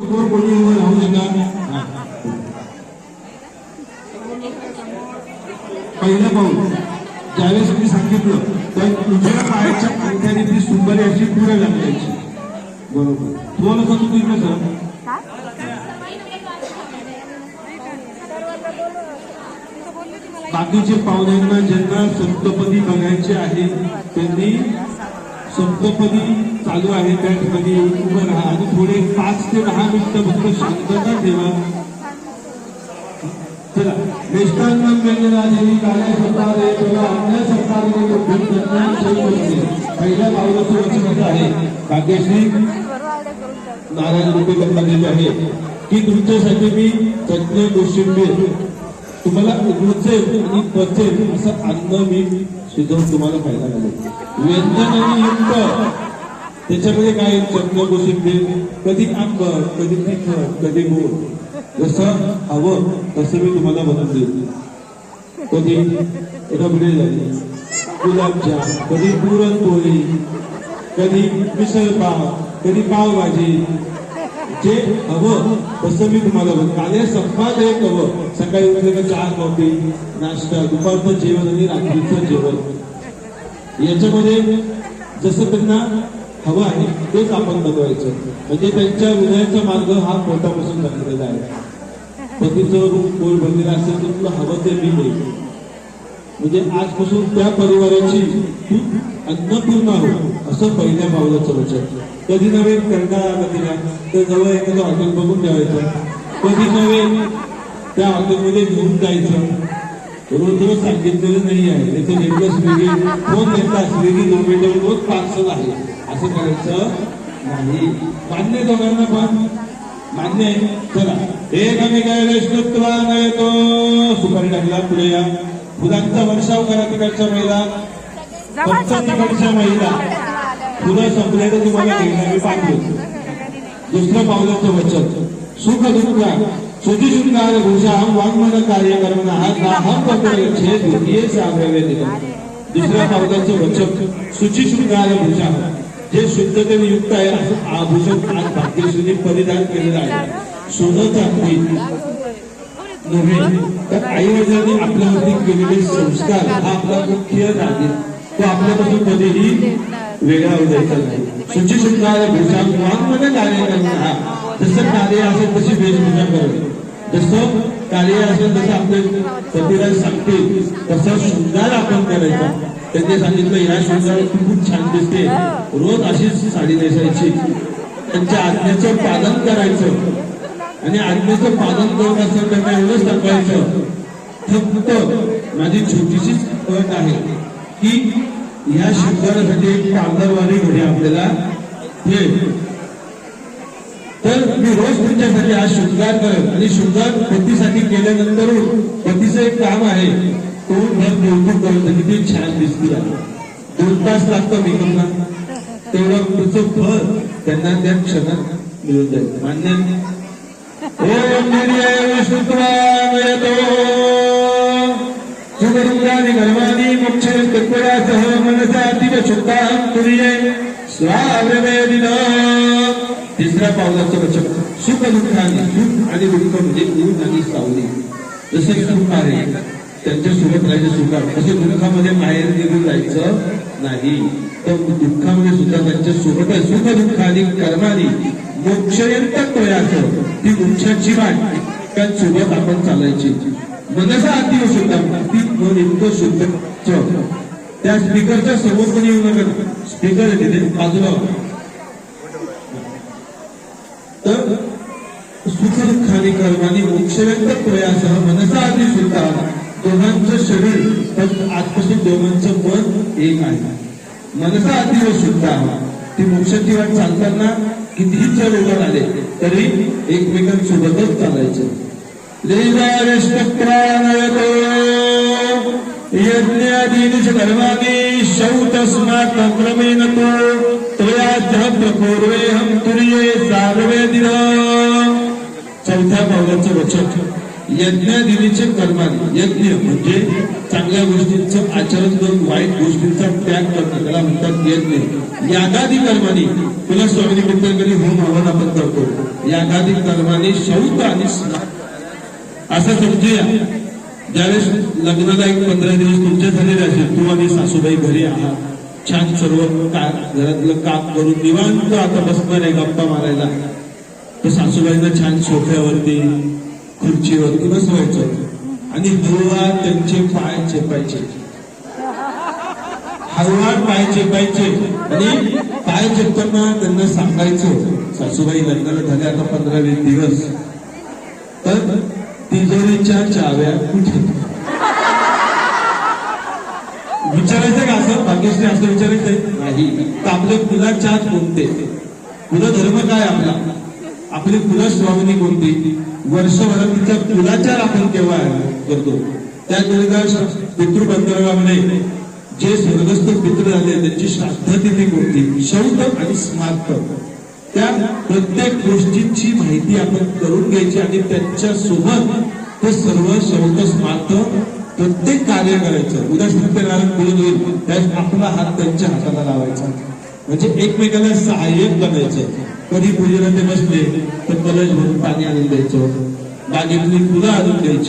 कोणी उभं राहू नका पहिलं पाऊल. ज्यावेळेस मी सांगितलं तर तुझ्या पायाच्या अंगठ्याने ती सुंदरी अशी पुढे लागल्याची बरोबर. तुम्हाला कसं तुम्ही कसं बाकीचे पाहुण्यांना ज्यांना संतपदी बघायचे आहे त्यांनी संतपदी चालू आहे त्या ठिकाणी. उभं राहा. आणि थोडे पाच ते दहा मिनिटं फक्त शांतता ठेवा. चला. व्यंजनादेवी अन्य पहिल्या पावलाचं वचन आहे. भाग्यश्री नारायण रुपये आहे की तुमच्यासाठी मी तज्ञ गोष्टी तुम्हाला रुचेल आणि पचेल असं अन्न मी शिजवून तुम्हाला खायला घालेल. व्यंजन आणि युक्त त्याच्यामध्ये काय? चटणी कोशिंबीर कधी आंबट कधी तिखट कधी गोड जसं हवं तसं मी तुम्हाला बनवून देईल. कधी रबडी झाली गुलाबजाम कधी पुरणपोळी कधी मिसळ पाव कधी पावभाजी जे हवं तसं मी तुम्हाला कार्य काले संपाद एक हवं सकाळी उठले का चहा कॉफी नाश्ता दुपारचं जेवण आणि रात्रीचं जेवण. याच्यामध्ये जसं त्यांना हवं आहे तेच आपण बनवायचं. म्हणजे त्यांच्या हृदयाचा मार्ग हा पोटापासून बनलेला आहे. पतीचं रूप कोल बनलेला असेल तर तुला हवं ते मी देईल म्हणजे आजपासून त्या परिवाराची तू अन्नपूर्ण हो. असं पहिल्या पावलाचं वचन कधी नव्हे कंटाळा कधी नाही. तर जवळ एखादं हॉटेल बघून ठेवायचं. कधी नव्हे त्या हॉटेलमध्ये घेऊन जायचं. रोज रोज सांगितलेलं नाही आहे. त्याचं नेमकं स्विगी फोन घेतला स्विगी झोमॅटो रोज पार्सल आहे. असं करायचं नाही. मान्य दोघांना पण? मान्य आहे. चला. एकमेकाला स्तुत्वा नयतो. सुपारी टाकला पुढे या. फुलांचा वर्षाव करा तिकडच्या महिला. फक्त तिकडच्या महिला. फुलं संपले तर तुम्हाला घ्यायला मी पाठवतो. दुसरं पावलाचं वचन. सुख दुःख सुधी शृंगार भूषा वाङ्मन कार्य हा साम्रव्य दिलं दुसऱ्या पावलाचं वचन. सुची शृंगार भूषा. जे शुद्धतेने युक्त आहे असं आभूषण आज भाग्यश्रीने परिधान केलेलं आहे. सोनं चांदी नव्हे तर आई वडिलांनी आपल्यावरती केलेले संस्कार हा आपला मुख्य तो आपल्यापासून कधीही वेगळा उदय द्यायचा नाही सुची शृंगार भूषा वाङ्मन कार्य करणं हा. जसं कार्य असेल तशी वेशभूषा करणं जसं कार्य असेल तसं आपले पतीला सांगतील. तसं शृंगार आपण करायचा. त्यांनी सांगितलं या शृंगारात तू खूप छान दिसते. रोज अशीच साडी नेसायची. त्यांच्या आज्ञेचं पालन करायचं. आणि आज्ञेचं पालन करत असेल त्यांना एवढंच सांगायचं फक्त माझी छोटीशीच अट आहे की या शिक्षणासाठी एक पार्लरवाली घरी आपल्याला. हे. तर मी रोज तुमच्यासाठी आज शृंगार करेन आणि शृंगार पतीसाठी केल्यानंतर पतीचं एक काम आहे. तो घर कौतुक करून किती छान दिसते आहे दोन तास लागतो मेकअपला. तेवढं त्याचं फळ त्यांना त्या क्षणात मिळून जाईल. मान्य. आहे? ओम निर्यय तत्परासह मनसा अतीव शुद्धां तिसऱ्या पावलाचं वचन सुख दुःखाने सुख आणि दुःख म्हणजे ऊन आणि सावली. जसे सुख आहे त्यांच्यासोबत राहायचं सुखात तसं दुःखामध्ये बाहेर निघून जायचं नाही. तर दुःखामध्ये सुद्धा त्यांच्यासोबत सुख दुःख कर्माने मोक्षयंत प्रयास. ती वृक्षाची वाट त्यांसोबत आपण चालायची. मनसा अतिव शुद्ध ती मन इतकं शुद्ध त्या स्पीकरच्या समोर पण येऊ नका. स्पीकर आहे तिथे बाजूला तर सुख दुःखाने कर्माने मोक्षव्यक्त प्रयासह मनसा आधी सुद्धा दोघांचं शरीर पण आजपासून दोघांचं मन एक आहे. मनसा अतिव सुद्धा ती मोक्षाची वाट चालताना कितीही चढ उघड आले तरी एकमेकांसोबतच चालायचं. लेवारिष्टप्राणयतो यज्ञादीन सर्वाणी शौतस्मात् क्रमेण तो त्वयाज्ञः प्रपूर्वेऽहं तुर्ये सार्वेदिन चौथ्या पावलाचं वचन यज्ञादिनीचे कर्मानी. यज्ञ म्हणजे चांगल्या गोष्टींचं आचरण करून वाईट गोष्टींचा त्याग करणं. त्याला म्हणतात यज्ञ. यागादी कर्मानी. तुला स्वामी निमित्तांकडे होम हवन आपण करतो. यागादी कर्मानी शौत आणि स्नान. असं समजूया. ज्यावेळेस लग्नाला एक पंधरा दिवस तुमच्या झालेले असेल तू आणि सासूबाई घरी आहात. छान सर्व का घरातलं काम करून निवांत आता बसणार आहे गप्पा मारायला. तर सासूबाईंना छान सोफ्यावरती खुर्चीवरती बसवायचं. आणि हळूवार त्यांचे पाय चेपायचे. हळूवार पाय चेपायचे. आणि पाय चेपताना त्यांना सांगायचं सासूबाई लग्नाला झाले आता पंधरा वीस दिवस. तिजोरीच्या चाव्या कुठे? विचारायचं का असं? भाग्यश्री असं विचारायचंय? नाही. तर आपले कुलाचार कोणते? कुलधर्म काय आपला? आपली कुलस्वामिनी कोणती? वर्षभरातीचा कुलाचार आपण केव्हा करतो? त्याकरिता पितृबंधर्वामध्ये जे स्वर्गस्थ पितृ झाले त्यांची श्राद्धतिथी कोणती? शौत आणि स्मार्त. त्या प्रत्येक गोष्टीची माहिती आपण करून घ्यायची आणि त्यांच्यासोबत ते सर्व शौत स्मार्त प्रत्येक कार्य करायचं. उद्या सत्यनारायण पूजन येईल त्यावेळेस आपला हात त्यांच्या हाताला लावायचा. म्हणजे एकमेकाला सहाय्यक बनायचं. कधी पूजेला ते बसले तर कलश भरून पाणी आणून द्यायचं. बागेतली फुलं आणून द्यायची.